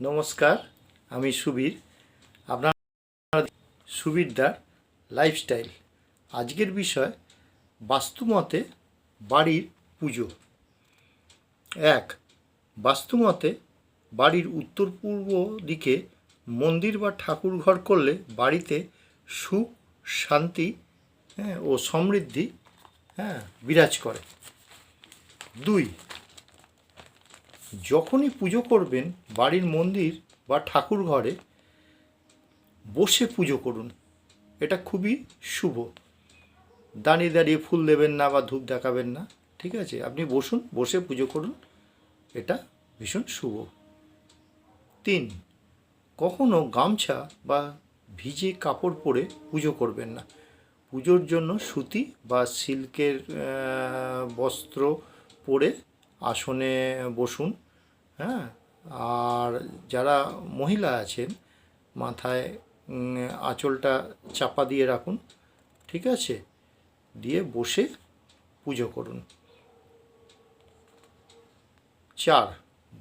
নমস্কার, আমি সুবীর। আপনার সুবীরদার লাইফস্টাইল। আজকের বিষয় বাস্তুমতে বাড়ির পুজো। এক, বাস্তুমতে বাড়ির উত্তর পূর্ব দিকে মন্দির বা ঠাকুর ঘর করলে বাড়িতে সুখ, শান্তি হ্যাঁ ও সমৃদ্ধি হ্যাঁ বিরাজ করে। দুই যখনই পুজো করবেন বাড়ির মন্দির বা ঠাকুর ঘরে, বসে পুজো করুন। এটা খুবই শুভ। দাঁড়িয়ে দাঁড়িয়ে ফুল দেবেন না বা ধূপ দেখাবেন না, ঠিক আছে? আপনি বসুন, বসে পুজো করুন। এটা ভীষণ শুভ। তিন, কখনো গামছা বা ভিজে কাপড় পরে পুজো করবেন না। পুজোর জন্য সুতি বা সিল্কের বস্ত্র পরে আসনে বসুন। হ্যাঁ? আর যারা মহিলা আছেন, মাথায় আঁচলটা চাপা দিয়ে রাখুন, ঠিক আছে? দিয়ে বসে পুজো করুন। চার,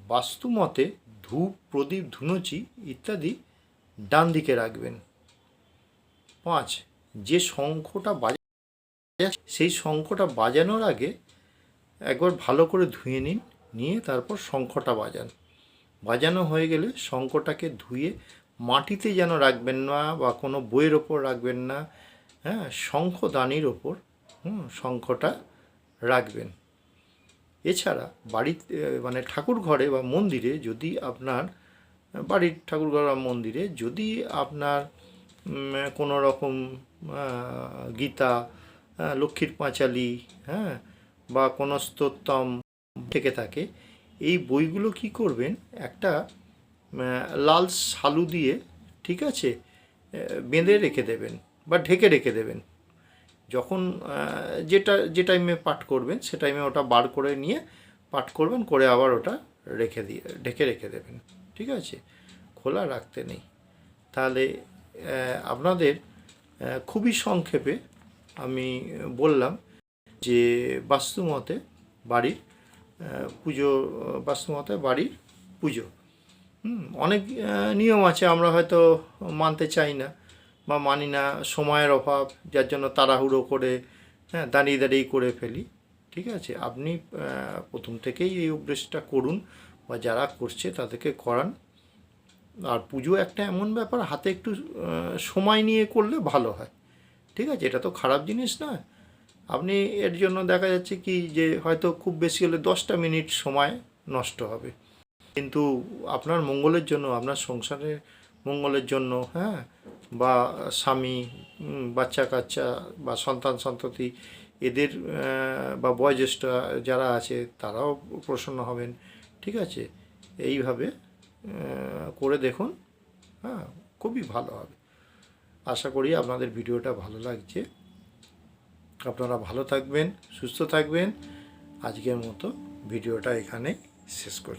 বাস্তুমতে ধূপ, প্রদীপ, ধুনুচি ইত্যাদি ডান দিকে রাখবেন। পাঁচ, যে শঙ্খটা বাজা, সেই শঙ্খটা বাজানোর আগে একবার ভালো করে ধুয়ে নিন। নিয়ে তারপর শঙ্খটা বাজান। বাজানো হয়ে গেলে শঙ্খটাকে ধুয়ে মাটিতে যেন রাখবেন না বা কোনো বইয়ের ওপর রাখবেন না হ্যাঁ শঙ্খদানির ওপর হুম শঙ্খটা রাখবেন। এছাড়া বাড়িতে মানে ঠাকুর ঘরে বা মন্দিরে যদি আপনার বাড়ির ঠাকুর ঘর বা মন্দিরে যদি আপনার কোনো রকম গীতা আহ, লক্ষ্মীর পাঁচালী হ্যাঁ বা কোনো স্তোত্তম থেকে থাকে, এই বইগুলো কি করবেন? একটা লাল শালু দিয়ে, ঠিক আছে বেঁধে রেখে দেবেন বা ঢেকে রেখে দেবেন। যখন যেটা, যে টাইমে পাঠ করবেন, সে টাইমে ওটা বার করে নিয়ে পাঠ করবেন, করে আবার ওটা রেখে দিয়ে, ঢেকে রেখে দেবেন, ঠিক আছে? খোলা রাখতে নেই। তাহলে আপনাদের খুবই সংক্ষেপে আমি বললাম যে বাস্তুমতে বাড়ির পুজো বাস্তুমতে বাড়ির পুজো। অনেক নিয়ম আছে, আমরা হয়তো মানতে চাই না বা মানি না, সময়ের অভাব, যার জন্য তাড়াহুড়ো করে হ্যাঁ দাঁড়িয়ে দাঁড়িয়ে করে ফেলি, ঠিক আছে? আপনি প্রথম থেকেই এই অভ্যেসটা করুন বা যারা করছে তাদেরকে করান। আর পুজো একটা এমন ব্যাপার, হাতে একটু সময় নিয়ে করলে ভালো হয়, ঠিক আছে? এটা তো খারাপ জিনিস না আপনি এর জন্য দেখা যাচ্ছে কি যে হয়তো খুব বেশি হলে দশটা মিনিট সময় নষ্ট হবে। কিন্তু আপনার মঙ্গলের জন্য, আপনার সংসারের মঙ্গলের জন্য হ্যাঁ বা স্বামী বাচ্চা কাচ্চা বা সন্তান সন্ততি, এদের বা বয়োজ্যেষ্ঠ যারা আছে, তারাও প্রসন্ন হবেন। ঠিক আছে? এইভাবে করে দেখুন হ্যাঁ খুবই ভালো হবে। আশা করি আপনাদের ভিডিওটা ভালো লাগছে। আপনারা ভালো থাকবেন সুস্থ থাকবেন। আজকের মতো ভিডিওটা এখানে শেষ করছি।